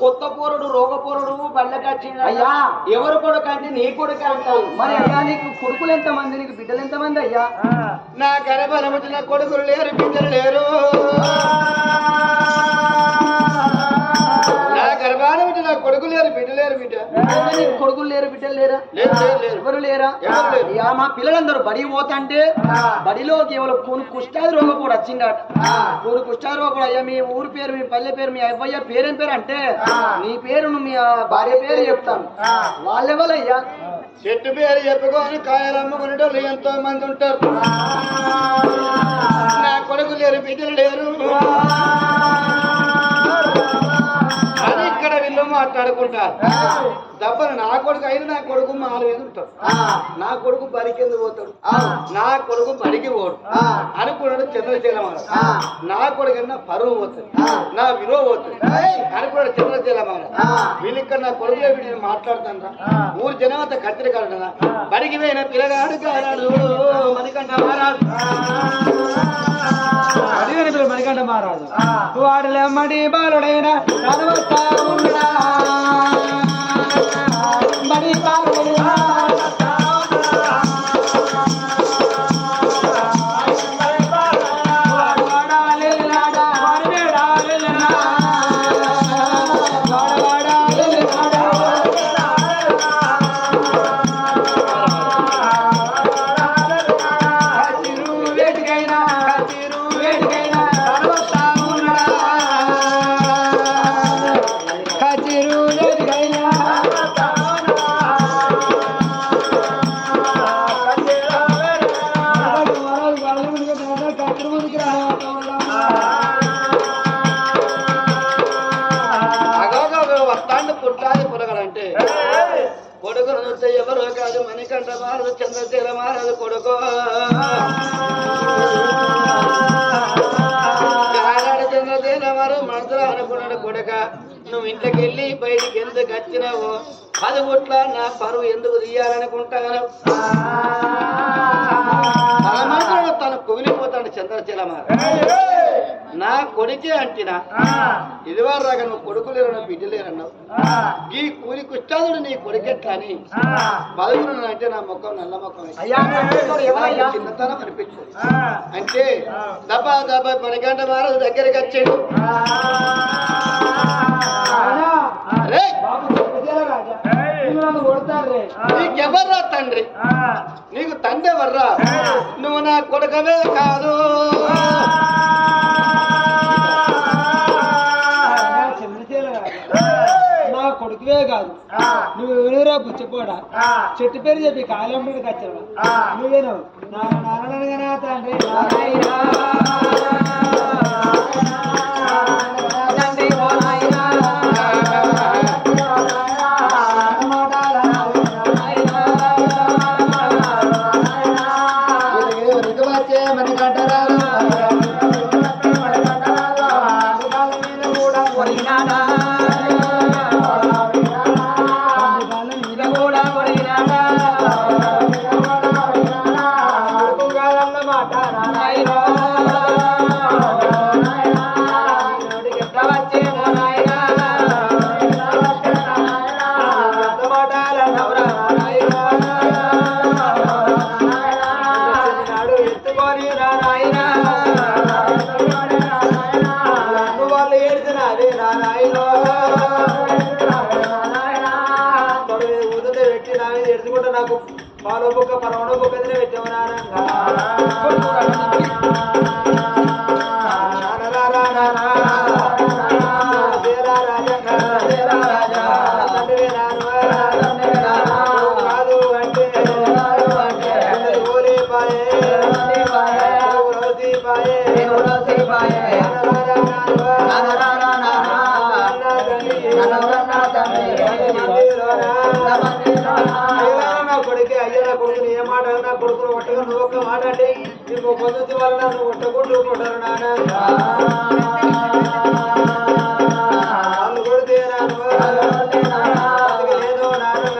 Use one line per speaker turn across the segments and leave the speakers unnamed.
కొత్త పోరుడు రోగ పోరుడు బళ్ళకచ్చింది
అయ్యా.
ఎవరు కొడుకు అంటే నీ కొడుకు అంటావు
మరి అయ్యా నీకు కొడుకులు ఎంతమంది నీకు బిడ్డలు ఎంతమంది అయ్యా?
నా గర్భనముచిన కొడుకులు లేరు బిడ్డలు లేరు. కొడుకు లేరు బిడ్డ లేరు బిడ్డ.
కొడుకులు లేరు బిడ్డలు లేరా? ఎవరు లేరా? మా పిల్లలందరూ బడి పోతంటే బడిలో కేవలం కూని కుష్టాది రోగం కూడా వచ్చిందట. కూని కుష్టాది రోగం కూడా అయ్యా మీ ఊరి పేరు మీ పల్లె పేరు మీ అవ్వయ్య పేరేం పేరు అంటే నీ పేరును మీ భార్య పేరు చెప్తాను. వాళ్ళెవరయ్యా
చెట్టు పేరు చెప్పుకొని కాయలు అమ్ముకునేటోళ్ళు ఎంతో మంది ఉంటారు నా కొడుకు లేరు బిడ్డలు లేరు. మాట్లాడుకుంటారు. దెబ్బలు నా కొడుకు అయిన నా కొడుకు మాలు ఉంటాడు నా కొడుకు బడికి ఎందుకు పోతాడు. నా కొడుకు బడికి పోడు. అనుకున్నాడు చంద్రశీలమాన నా కొడుకు అన్న పరువు పోతుంది. నా విలువ పోతుంది. అనుకున్నాడు చంద్రశీలమాన వీళ్ళు ఇక్కడ నా కొడుకు వీడిని మాట్లాడుతాను ఊరు జనం అంతా కత్తిరి కడతా బడికి పోయిన పిల్లగాడు కాడాడు మణికంఠ మహారాజు.
అడిగిన మణికంఠ మహారాజు వాడులెమ్మడి బాలుడైన నడవస్తా ఉండడా
కొడుకు. కాలాడు చంద్రశీల మారు మనసులో అనుకున్నాడు కొడుక. నువ్వు ఇంట్లోకి వెళ్ళి బయటికి ఎందుకు వచ్చినావు? పది నా పరువు ఎందుకు తీయాలనుకుంటాను తన మనసులో తను కుమిలిపోతాడు చంద్రశీల మారు నా కొడుకే అంటినా? ఇదివారు రాగా నువ్వు కొడుకు లేరు నువ్వు బిడ్డ లేరన్నావు ఈ కూలి కుష్టాదుడు నీ కొడుకెట్లా అని బలుగును అంటే నా ముఖం నల్ల ముఖం చిన్నతనం అనిపించింది. అంటే దబా దబా మనగంట మారదు దగ్గరికి వచ్చాడు. అరే నీకెవర్రా తండ్రి? నీకు తండ్రి ఎవర్రా? నువ్వు నా కొడుకవే కాదు.
కొడుకువే కాదు. నువ్వు ఎవరురా బుచ్చపోడా? చెట్టు పేరు చెప్పి కాలంలోకి వచ్చావు నువ్వేను నారాయణ. తండ్రి. Gracias. అయ్యా నా కొడుకే అయ్యా నా కొడుకుని ఏ మాట నా కొడుకును ఒట్టగా నువ్వు ఒక్క మాట అంటే నీకు పొందుతు వల్ల నువ్వు ఒట్టకుండా కొట్టరు నాన్న కొడితే నాన్న నాన్న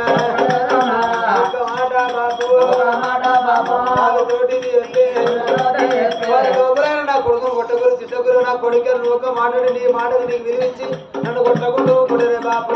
మాట బాబు వాళ్ళతోటి వారి లోపలైన నా కొడుకును కొట్టగురు చిట్టగురు నా కొడుకే నువ్వు ఒక మాట్లాడి నీ మాటకు నీకు విధించి నన్ను కొట్టకుండా కొడరే బాబు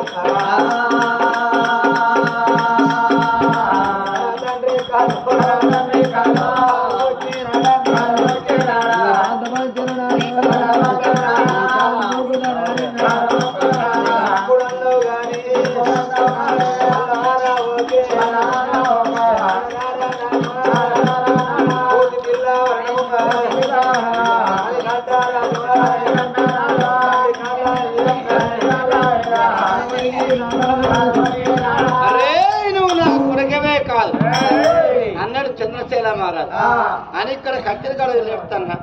మహారాజ్ అని ఇక్కడ కట్టెల కాడ చెప్తాను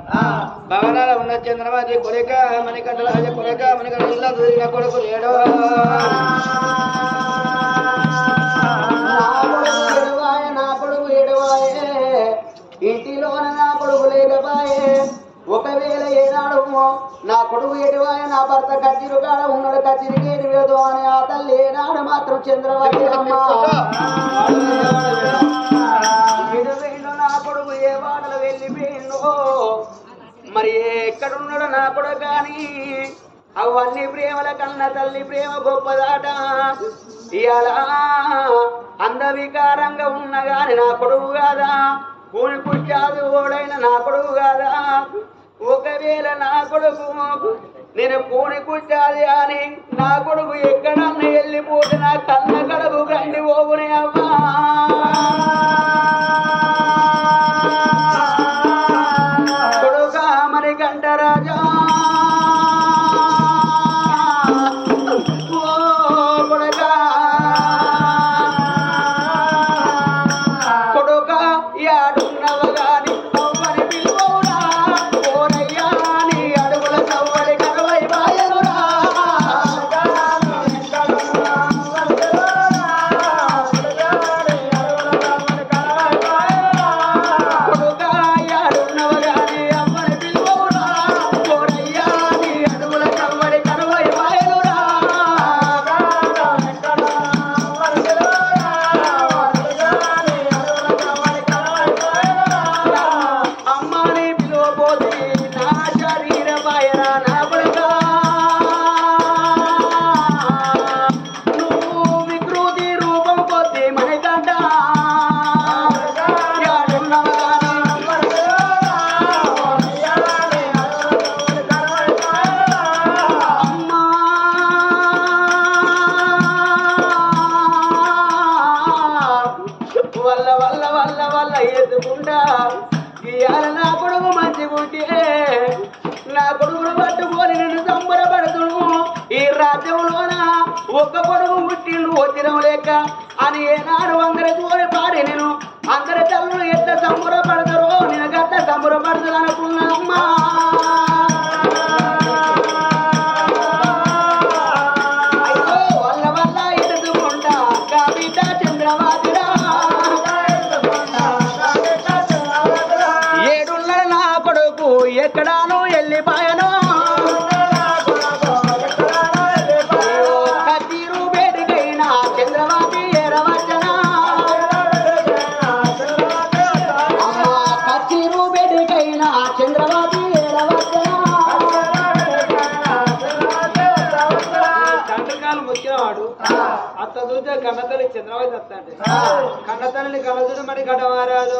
భవనాల ఉన్న కొడుక మణికంఠ రాజ కొడుక ఇల్లు తిరిగిన కొడుకు లేడో.
నా కొడుకు ఎడవాయే, నా కొడుకు ఎడవాయే. ఇంటిలోన నా కొడుకు లేకపాయే ఒకవేళ ఏనాడు నా కొడుకు ఎటువాయ నా భర్త కచ్చిరు కాడ ఉన్నాడు కచ్చిరికి ఎడివేదు అని ఆ తల్లి ఏనాడు మాత్రం చంద్రవతి అమ్మ మరి ఎక్కడున్నాడు నా కొడుకు కానీ అవన్నీ ప్రేమల కన్న తల్లి ప్రేమ గొప్పదాట. ఇవాళ అందవికారంగా ఉన్న గాని నా కొడుకు కాదా? కూని కుర్చాదు ఓడైన నా కొడుకు కాదా? ఒకవేళ నా కొడుకు నేను కూని కుర్చాది అని నా కొడుకు ఎక్కడన్నా వెళ్ళిపోతే నా కన్న కడుగు గండి పోగునే అమ్మా ఇవాళ నా కొడుకు మంచిగుంటే నా కొడుకును పట్టుకొని నేను సంబరపడుతును ఈ రాజ్యంలోన ఒక్క కొడుకు పుట్టిండు వచ్చినం లేక. అని ఏనాడు అందరి తోని పాడి నేను. అందరి తల్లు ఎంత సంబరపడతారో నేను గట్ట సంబరపడతాను అనుకున్నానమ్మా.
కన్నతల్లిని కలదుడు మరి గడవారాదు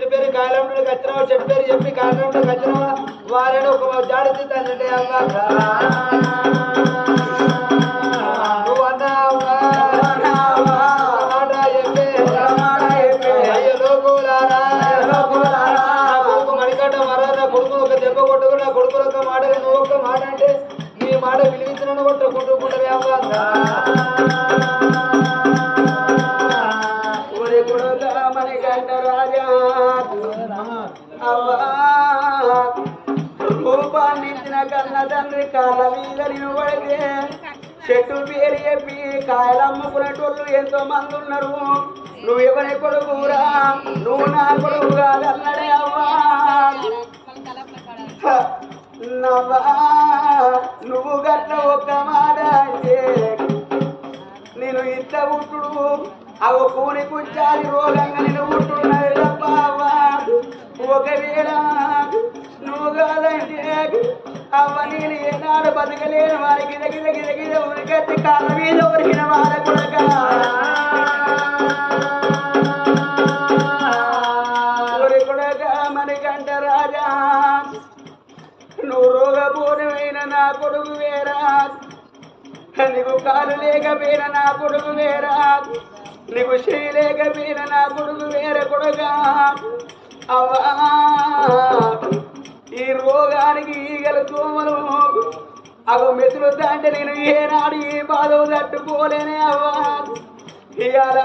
చెప్పారు చెట్టు పేరు చెప్పారు చెప్పి కాయలంలో కచ్చినావా వారేడు ఒక జాడి తండ్రి అమ్మ.
మణికంఠ రాజా కన్న తండ్రి కాళ్ళ మీద నిలబడితే చెట్టు పేరు చెప్పి కాయలు అమ్ముకునేటోళ్ళు ఎంతో మంది ఉన్నారు నువ్వు ఎవరి కొడుకురా? నువ్వు నా కొడుకు కాదన్నడే అవ్వా. నువ్వు. గట్ల ఒక్క మాట అంటే నేను ఇంత ఉట్టుడు అవ కూని కూర్చాలి రోగంగా నేను అవ్వ నేను ఏనాడు బతకలేను వారి గిద గిద గిద గిద ఉరికెత్తి కాళ్ళ మీద ఉరికిన వాళ్ళ కొడక. ఉరి కొడక మనకంట రాజా. నువ్వు రోగపూర్ణమైన నా కొడుకు వేరా. నీకు కాలు లేకపోయిన నా కొడుకు వేరా. నీకు చేయి లేకపోయిన నా కొడుకు వేరే కొడుగా అవ్వా. ఈ రోగానికి ఈగలు దోమలు అగో మెతులు దాంటే నేను ఏనాడు ఈ బాధ తట్టుకోలేనే అవ్వా. ఇవాళ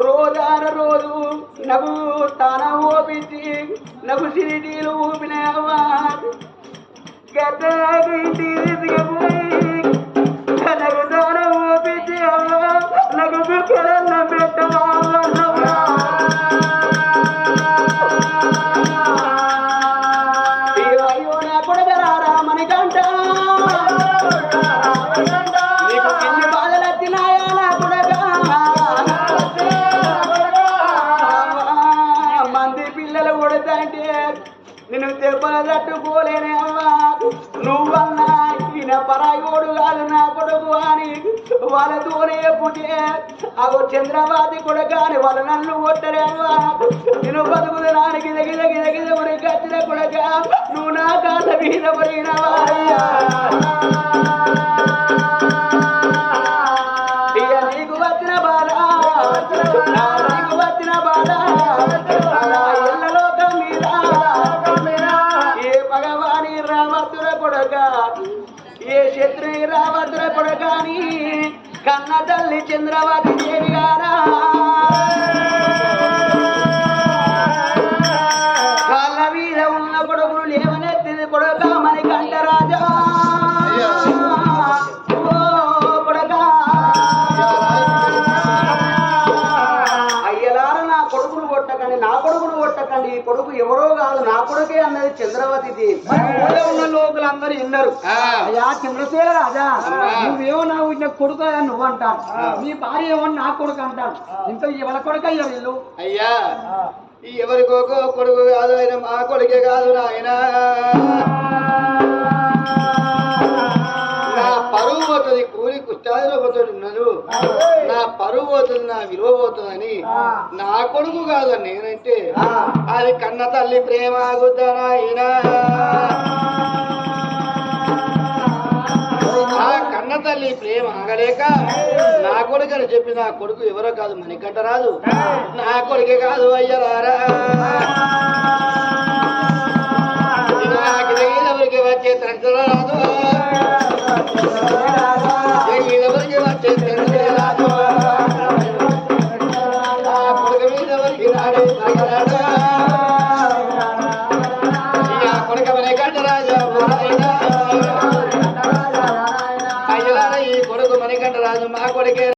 రోజాన రోజు నవ్వు తాన ఓపించి నవ్వు సిరిటీలు ఊపినావా గద్దకి తీసుకుపోయి నాకు దాన ఓపించి అవ్వా. నగు కుక్కరన్న పెట్టవా. వాళ్ళతోనే అగో చంద్రబాబు కూడా అని వాళ్ళ నన్ను కొట్టరే నేను బతుకుదనానికి దగ్గర దగ్గర దగ్గర మరి కట్టిన కూడా నువ్వు నా కాళ్ళ మీద పడినవా నీకు వచ్చిన బాధ. నీకు వచ్చిన బాధ. మీద. ఏ భగవాని రావద్దుర కొడక ఏ రావద్దుర కన్న తల్లి చంద్రవతి దేవి దేవి
ఊళ్ళో ఉన్న లోకులందరూ విన్నారు. అయ్యా చంద్రశేఖర రాజా నువ్వేమో నా వీటిని కొడుకు అని నువ్వు అంటాను నీ భార్య ఏమో నా కొడుకు అంటాను ఇంత ఎవరి కొడుకు అయ్యా వీళ్ళు?
అయ్యా ఈ ఎవరికోకో కొడుకు కాదు ఆయన మా కొడుకే కాదు నాయన. పరువు పోతుంది కూలి కుష్టాదిలో పోతుంది ఉన్నది నా పరువు పోతుంది నా విలువ పోతుందని నా కొడుకు కాదు నేనంటే. అది కన్న తల్లి ప్రేమ ఆ కన్న తల్లి ప్రేమ ఆగలేక నా కొడుకు అని చెప్పి నా కొడుకు ఎవరో కాదు మణికంట రాదు నా కొడుకే కాదు ఎవరికి వచ్చే తండ్రి రాదు. Obrigado.